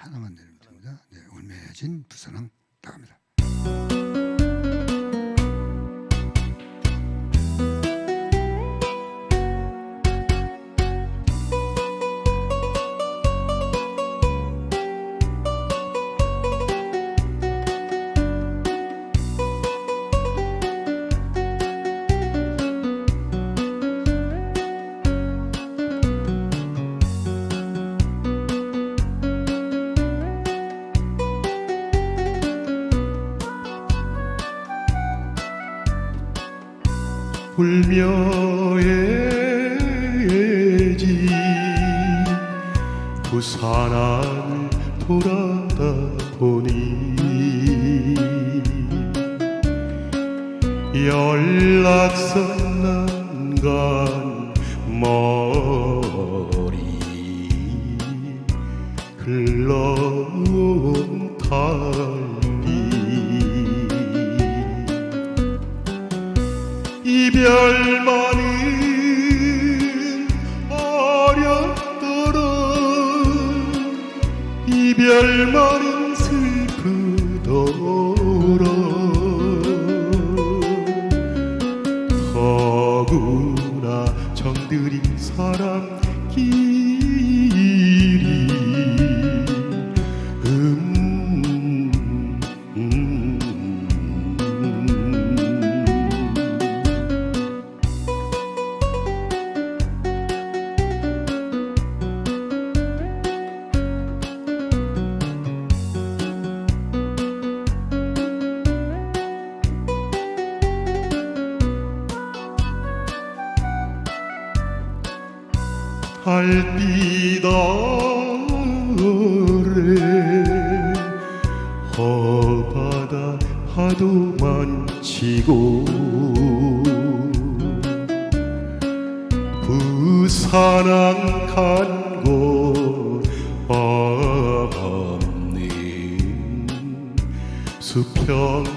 하나만 내리면 됩니다. 네, 울매해진 부산항 나갑니다. 울며해지. 부산항을 돌아다 보니 연락선 난간 머리. 흘러 이별만은 어렵더라 이별만은 슬프더라 더구나 정들인 사람끼 달빛 아래 허바다 파도 만 치고 부산항 간곳 없는 수평천을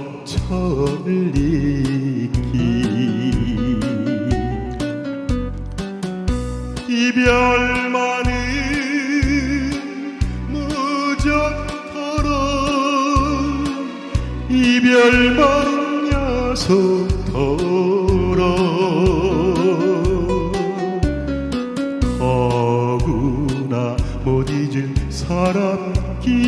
이별만은 무적터라 이별만은 야속터라 더구나 못 잊을 사람끼리